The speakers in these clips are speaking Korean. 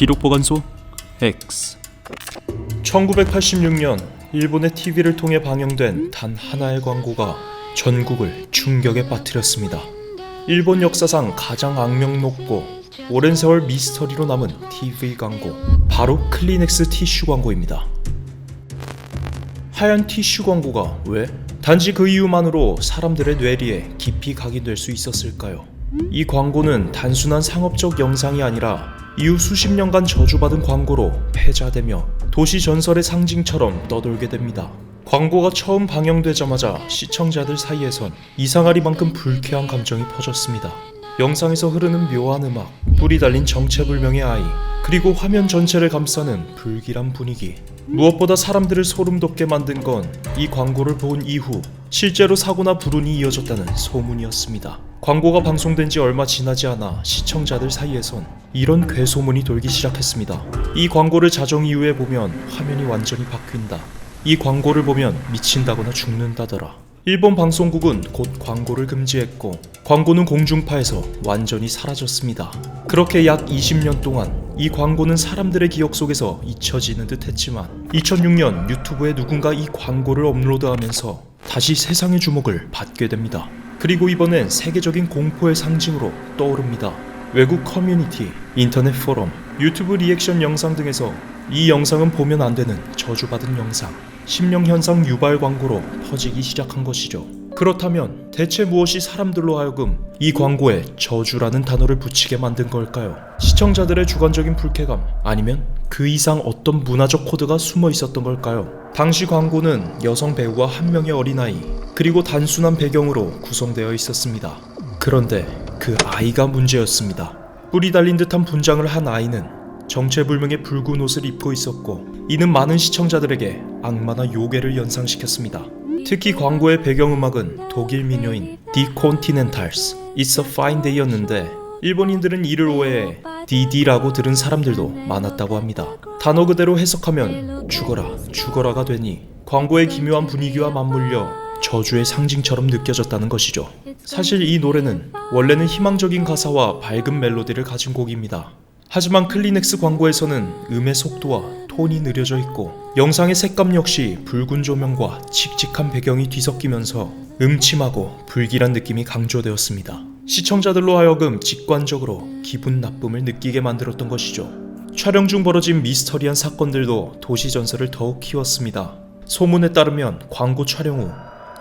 기록 보관소 X 1986년 일본의 TV를 통해 방영된 단 하나의 광고가 전국을 충격에 빠뜨렸습니다. 일본 역사상 가장 악명 높고 오랜 세월 미스터리로 남은 TV 광고 바로 클리넥스 티슈 광고입니다. 하얀 티슈 광고가 왜? 단지 그 이유만으로 사람들의 뇌리에 깊이 각인될 수 있었을까요? 이 광고는 단순한 상업적 영상이 아니라 이후 수십 년간 저주받은 광고로 패자되며 도시 전설의 상징처럼 떠돌게 됩니다. 광고가 처음 방영되자마자 시청자들 사이에선 이상하리만큼 불쾌한 감정이 퍼졌습니다. 영상에서 흐르는 묘한 음악, 뿔이 달린 정체불명의 아이, 그리고 화면 전체를 감싸는 불길한 분위기. 무엇보다 사람들을 소름 돋게 만든 건 이 광고를 본 이후 실제로 사고나 불운이 이어졌다는 소문이었습니다. 광고가 방송된 지 얼마 지나지 않아 시청자들 사이에선 이런 괴소문이 돌기 시작했습니다. 이 광고를 자정 이후에 보면 화면이 완전히 바뀐다. 이 광고를 보면 미친다거나 죽는다더라. 일본 방송국은 곧 광고를 금지했고 광고는 공중파에서 완전히 사라졌습니다. 그렇게 약 20년 동안 이 광고는 사람들의 기억 속에서 잊혀지는 듯 했지만 2006년 유튜브에 누군가 이 광고를 업로드하면서 다시 세상의 주목을 받게 됩니다. 그리고 이번엔 세계적인 공포의 상징으로 떠오릅니다. 외국 커뮤니티, 인터넷 포럼, 유튜브 리액션 영상 등에서 이 영상은 보면 안 되는 저주받은 영상, 심령 현상 유발 광고로 퍼지기 시작한 것이죠. 그렇다면 대체 무엇이 사람들로 하여금 이 광고에 저주라는 단어를 붙이게 만든 걸까요? 시청자들의 주관적인 불쾌감 아니면 그 이상 어떤 문화적 코드가 숨어 있었던 걸까요? 당시 광고는 여성 배우와 한 명의 어린아이 그리고 단순한 배경으로 구성되어 있었습니다. 그런데 그 아이가 문제였습니다. 뿔이 달린 듯한 분장을 한 아이는 정체불명의 붉은 옷을 입고 있었고 이는 많은 시청자들에게 악마나 요괴를 연상시켰습니다. 특히 광고의 배경음악은 독일 민요인 The Continentals, It's a Fine Day였는데 일본인들은 이를 오해해 DD라고 들은 사람들도 많았다고 합니다. 단어 그대로 해석하면 죽어라, 죽어라가 되니 광고의 기묘한 분위기와 맞물려 저주의 상징처럼 느껴졌다는 것이죠. 사실 이 노래는 원래는 희망적인 가사와 밝은 멜로디를 가진 곡입니다. 하지만 클리넥스 광고에서는 음의 속도와 톤이 느려져 있고 영상의 색감 역시 붉은 조명과 칙칙한 배경이 뒤섞이면서 음침하고 불길한 느낌이 강조되었습니다. 시청자들로 하여금 직관적으로 기분 나쁨을 느끼게 만들었던 것이죠. 촬영 중 벌어진 미스터리한 사건들도 도시 전설을 더욱 키웠습니다. 소문에 따르면 광고 촬영 후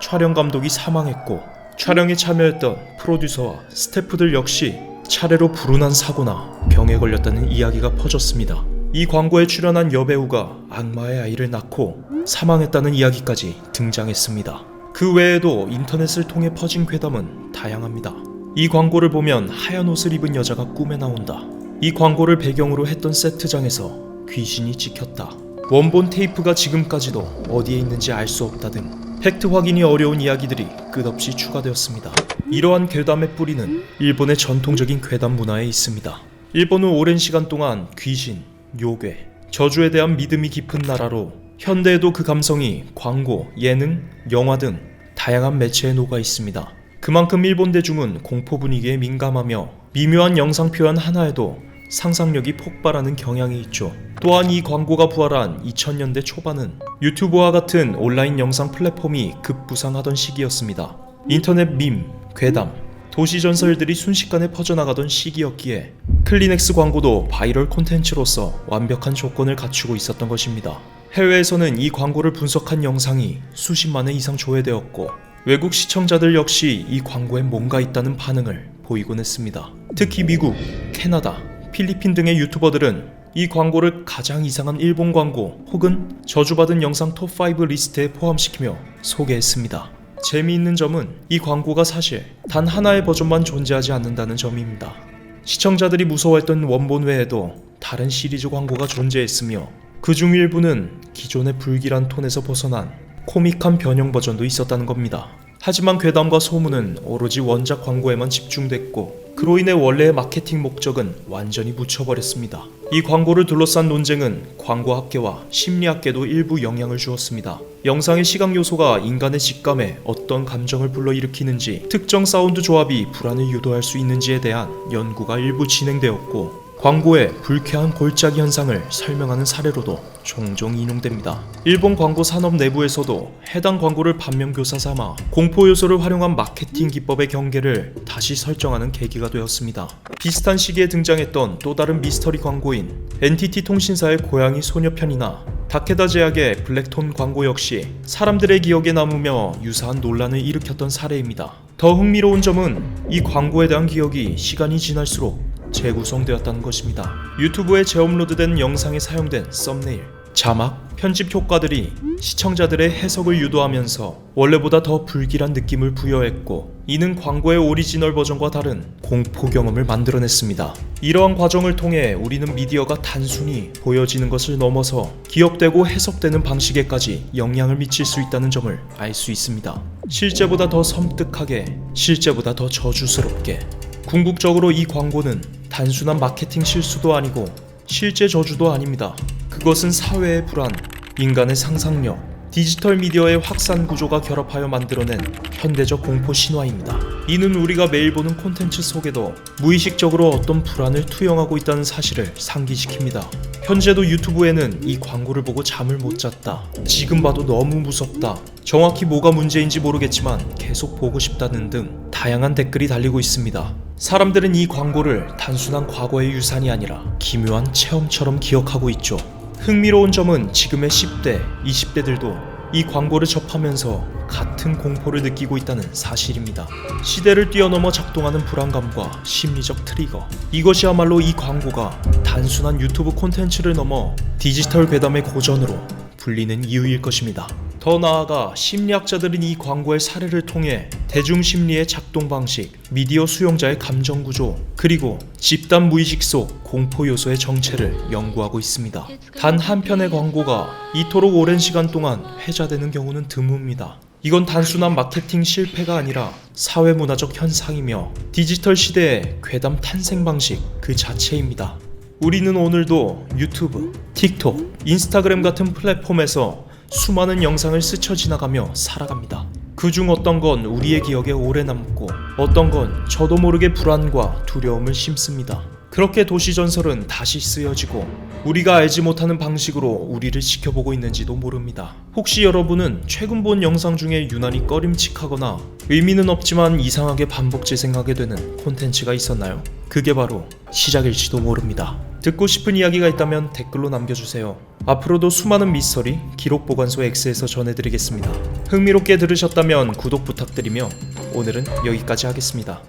촬영 감독이 사망했고 촬영에 참여했던 프로듀서와 스태프들 역시 차례로 불운한 사고나 병에 걸렸다는 이야기가 퍼졌습니다. 이 광고에 출연한 여배우가 악마의 아이를 낳고 사망했다는 이야기까지 등장했습니다. 그 외에도 인터넷을 통해 퍼진 괴담은 다양합니다. 이 광고를 보면 하얀 옷을 입은 여자가 꿈에 나온다. 이 광고를 배경으로 했던 세트장에서 귀신이 찍혔다. 원본 테이프가 지금까지도 어디에 있는지 알 수 없다 등 팩트 확인이 어려운 이야기들이 끝없이 추가되었습니다. 이러한 괴담의 뿌리는 일본의 전통적인 괴담 문화에 있습니다. 일본은 오랜 시간 동안 귀신, 요괴, 저주에 대한 믿음이 깊은 나라로 현대에도 그 감성이 광고, 예능, 영화 등 다양한 매체에 녹아 있습니다. 그만큼 일본 대중은 공포 분위기에 민감하며 미묘한 영상 표현 하나에도 상상력이 폭발하는 경향이 있죠. 또한 이 광고가 부활한 2000년대 초반은 유튜브와 같은 온라인 영상 플랫폼이 급부상하던 시기였습니다. 인터넷 밈, 괴담, 도시 전설들이 순식간에 퍼져나가던 시기였기에 클리넥스 광고도 바이럴 콘텐츠로서 완벽한 조건을 갖추고 있었던 것입니다. 해외에서는 이 광고를 분석한 영상이 수십만 회 이상 조회되었고 외국 시청자들 역시 이 광고에 뭔가 있다는 반응을 보이곤 했습니다. 특히 미국, 캐나다, 필리핀 등의 유튜버들은 이 광고를 가장 이상한 일본 광고 혹은 저주받은 영상 톱5 리스트에 포함시키며 소개했습니다. 재미있는 점은 이 광고가 사실 단 하나의 버전만 존재하지 않는다는 점입니다. 시청자들이 무서워했던 원본 외에도 다른 시리즈 광고가 존재했으며 그 중 일부는 기존의 불길한 톤에서 벗어난 코믹한 변형 버전도 있었다는 겁니다. 하지만 괴담과 소문은 오로지 원작 광고에만 집중됐고 그로 인해 원래의 마케팅 목적은 완전히 묻혀버렸습니다. 이 광고를 둘러싼 논쟁은 광고학계와 심리학계도 일부 영향을 주었습니다. 영상의 시각 요소가 인간의 직감에 어떤 감정을 불러일으키는지 특정 사운드 조합이 불안을 유도할 수 있는지에 대한 연구가 일부 진행되었고 광고의 불쾌한 골짜기 현상을 설명하는 사례로도 종종 인용됩니다. 일본 광고 산업 내부에서도 해당 광고를 반면교사 삼아 공포 요소를 활용한 마케팅 기법의 경계를 다시 설정하는 계기가 되었습니다. 비슷한 시기에 등장했던 또 다른 미스터리 광고인 NTT 통신사의 고양이 소녀편이나 다케다 제약의 블랙톤 광고 역시 사람들의 기억에 남으며 유사한 논란을 일으켰던 사례입니다. 더 흥미로운 점은 이 광고에 대한 기억이 시간이 지날수록 재구성되었다는 것입니다. 유튜브에 재업로드된 영상에 사용된 썸네일, 자막, 편집 효과들이 시청자들의 해석을 유도하면서 원래보다 더 불길한 느낌을 부여했고 이는 광고의 오리지널 버전과 다른 공포 경험을 만들어냈습니다. 이러한 과정을 통해 우리는 미디어가 단순히 보여지는 것을 넘어서 기억되고 해석되는 방식에까지 영향을 미칠 수 있다는 점을 알 수 있습니다. 실제보다 더 섬뜩하게, 실제보다 더 저주스럽게 궁극적으로 이 광고는 단순한 마케팅 실수도 아니고 실제 저주도 아닙니다. 그것은 사회의 불안, 인간의 상상력, 디지털 미디어의 확산 구조가 결합하여 만들어낸 현대적 공포 신화입니다. 이는 우리가 매일 보는 콘텐츠 속에도 무의식적으로 어떤 불안을 투영하고 있다는 사실을 상기시킵니다. 현재도 유튜브에는 이 광고를 보고 잠을 못 잤다. 지금 봐도 너무 무섭다. 정확히 뭐가 문제인지 모르겠지만 계속 보고 싶다는 등 다양한 댓글이 달리고 있습니다. 사람들은 이 광고를 단순한 과거의 유산이 아니라 기묘한 체험처럼 기억하고 있죠. 흥미로운 점은 지금의 10대, 20대들도 이 광고를 접하면서 같은 공포를 느끼고 있다는 사실입니다. 시대를 뛰어넘어 작동하는 불안감과 심리적 트리거. 이것이야말로 이 광고가 단순한 유튜브 콘텐츠를 넘어 디지털 괴담의 고전으로 불리는 이유일 것입니다. 더 나아가 심리학자들은 이 광고의 사례를 통해 대중 심리의 작동 방식, 미디어 수용자의 감정 구조, 그리고 집단 무의식 속 공포 요소의 정체를 연구하고 있습니다. 단 한 편의 광고가 이토록 오랜 시간 동안 회자되는 경우는 드뭅니다. 이건 단순한 마케팅 실패가 아니라 사회 문화적 현상이며 디지털 시대의 괴담 탄생 방식 그 자체입니다. 우리는 오늘도 유튜브, 틱톡, 인스타그램 같은 플랫폼에서 수많은 영상을 스쳐 지나가며 살아갑니다. 그 중 어떤 건 우리의 기억에 오래 남고 어떤 건 저도 모르게 불안과 두려움을 심습니다. 그렇게 도시 전설은 다시 쓰여지고 우리가 알지 못하는 방식으로 우리를 지켜보고 있는지도 모릅니다. 혹시 여러분은 최근 본 영상 중에 유난히 꺼림칙하거나 의미는 없지만 이상하게 반복 재생하게 되는 콘텐츠가 있었나요? 그게 바로 시작일지도 모릅니다. 듣고 싶은 이야기가 있다면 댓글로 남겨주세요. 앞으로도 수많은 미스터리 기록 보관소 X에서 전해드리겠습니다. 흥미롭게 들으셨다면 구독 부탁드리며 오늘은 여기까지 하겠습니다.